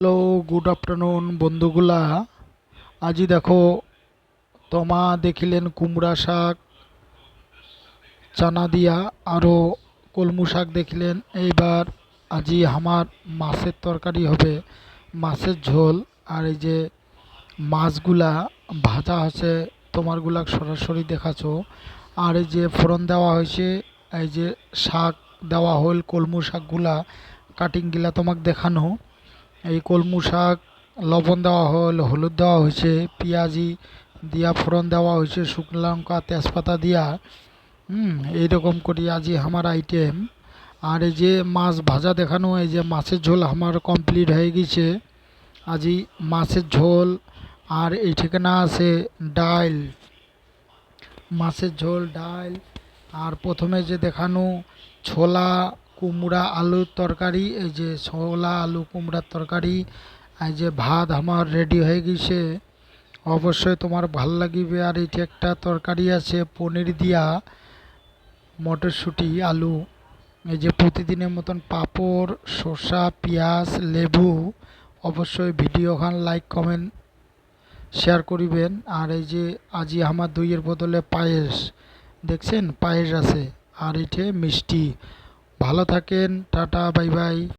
Hello, good afternoon বন্ধুগুলা। আজি দেখো, তোমা দেখিলেন কুমড়া শাক চানা দিয়া আরও কলমু শাক দেখিলেন। এইবার আজি আমার মাছের তরকারি হবে মাছের ঝোল। আর এই যে মাছগুলা ভাজা আছে তোমারগুলা সরাসরি দেখাছো। আর এই যে ফোড়ন দেওয়া হয়েছে, এই যে শাক দেওয়া হল, কলমু শাকগুলা কাটিংগুলা তোমাকে দেখানো। এই কলমু শাক, লবণ দেওয়া হল, হলুদ দেওয়া হয়েছে, পেঁয়াজি দিয়া ফোড়ন দেওয়া হয়েছে, শুকনো লঙ্কা, তেজপাতা দিয়া। হুম, এইরকম করি আজি আমার আইটেম আর এই যে মাছ ভাজা দেখানো, এই যে মাছের ঝোল আমার কমপ্লিট হয়ে গেছে। আজি মাছের ঝোল, আর এই ঠিকানা আছে ডাইল। মাছের ঝোল ডাল আর প্রথমে যে দেখানো ছোলা কুমড়া আলুর তরকারি, এই যে ছোলা আলু কুমড়ার তরকারি, এই যে ভাত আমার রেডি হয়ে গেছে। অবশ্যই তোমার ভালো লাগিবে। আর এইটি একটা তরকারি আছে পনির দিয়া মটরশুঁটি আলু। এই যে প্রতিদিনের মতন পাঁপড়, শসা, পেঁয়াজ, লেবু, অবশ্যই ভিডিওখান লাইক কমেন্ট শেয়ার করিবেন। আর এই যে আজি আমার দইয়ের বদলে পায়েস, দেখছেন? পায়েস আছে। আর এটে মিষ্টি। ভালো থাকেন টাটা বাই বাই।